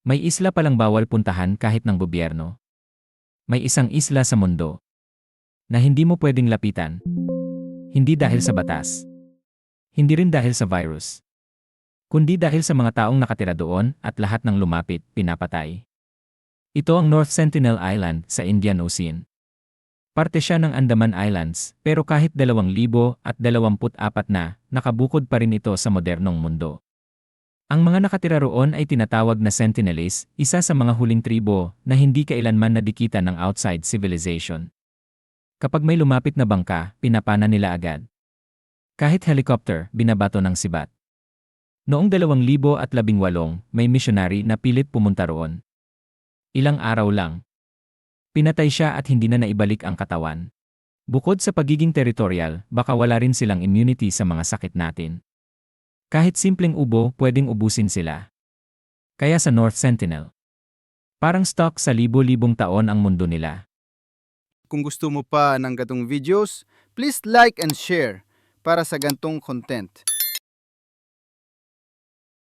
May isla palang bawal puntahan kahit ng gobyerno. May isang isla sa mundo na hindi mo pwedeng lapitan. Hindi dahil sa batas. Hindi rin dahil sa virus. Kundi dahil sa mga taong nakatira doon at lahat ng lumapit, pinapatay. Ito ang North Sentinel Island sa Indian Ocean. Parte siya ng Andaman Islands, pero kahit 2,024 na, nakabukod pa rin ito sa modernong mundo. Ang mga nakatira roon ay tinatawag na Sentinelese, isa sa mga huling tribo na hindi kailanman nadikitan ng outside civilization. Kapag may lumapit na bangka, pinapana nila agad. Kahit helicopter, binabato ng sibat. Noong 2018, may missionary na pilit pumunta roon. Ilang araw lang. Pinatay siya at hindi na naibalik ang katawan. Bukod sa pagiging teritorial, baka wala rin silang immunity sa mga sakit natin. Kahit simpleng ubo, pwedeng ubusin sila. Kaya sa North Sentinel. Parang stock sa libo-libong taon ang mundo nila. Kung gusto mo pa ng gatong videos, please like and share para sa gantong content.